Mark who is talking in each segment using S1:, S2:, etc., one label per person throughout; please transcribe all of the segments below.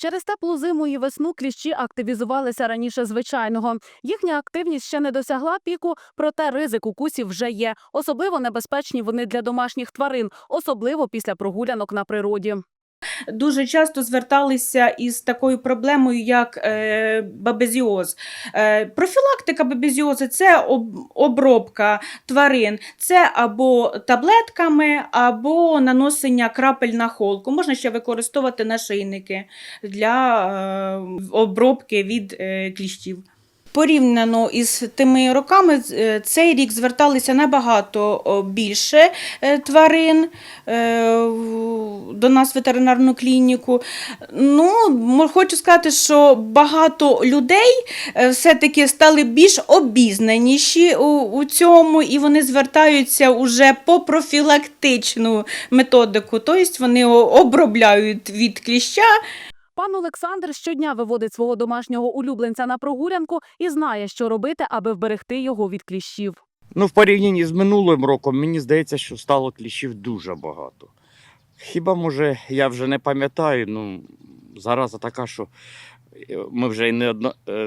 S1: Через теплу зиму і весну кліщі активізувалися раніше звичайного. Їхня активність ще не досягла піку, проте ризик укусів вже є. Особливо небезпечні вони для домашніх тварин, особливо після прогулянок на природі.
S2: Дуже часто зверталися із такою проблемою, як е, бабезіоз. Е, профілактика бабезіозу – це об, обробка тварин, це або таблетками, або наносення крапель на холку. Можна ще використовувати нашийники для е, обробки від е, кліщів. Порівняно із тими роками, е, цей рік зверталися набагато більше е, тварин е, до нас в ветеринарну клініку. Ну, хочу сказати, що багато людей все-таки стали більш обізнаніші у цьому, і вони звертаються уже по профілактичну методику, тобто вони обробляють від кліща
S1: Пан Олександр щодня виводить свого домашнього улюбленця на прогулянку і знає, що робити, аби вберегти його від кліщів.
S3: Ну, в порівнянні з минулим роком, мені здається, що стало кліщів дуже багато. Хіба, може, я вже не пам'ятаю, ну, зараза така, що е, ми вже і е,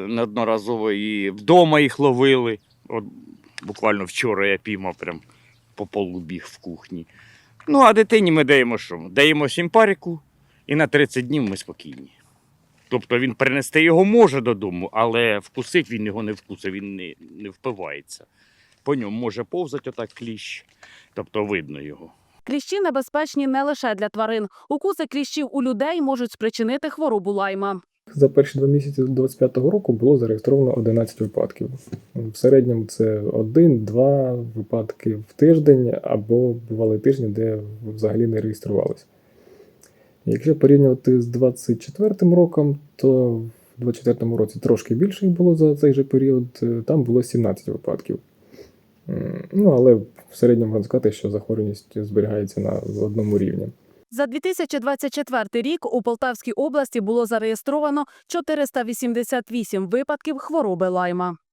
S3: неодноразово і вдома їх ловили. От буквально вчора я піймав прям по полу біг в кухні. Ну, а дитині ми даємо що? Даємо сімпаріку, і на 30 днів ми спокійні. Тобто він принести його може додому, але вкусить він його не вкусить, він не, не впивається. По ньому може повзати отак кліщ, тобто видно його.
S1: Кліщі небезпечні не лише для тварин. Укуси кліщів у людей можуть спричинити хворобу лайма.
S4: За перші два місяці 2025 року було зареєстровано 11 випадків. В середньому це один-два випадки в тиждень або бували тижні, де взагалі не реєструвалися. Якщо порівнювати з 2024 роком, то в 2024 році трошки більше було за цей же період, е, там було 17 випадків. Ну, але в середньому можна сказати, що захворюваність зберігається на одному рівні.
S1: За 2024 рік у Полтавській області було зареєстровано 488 випадків хвороби лайма.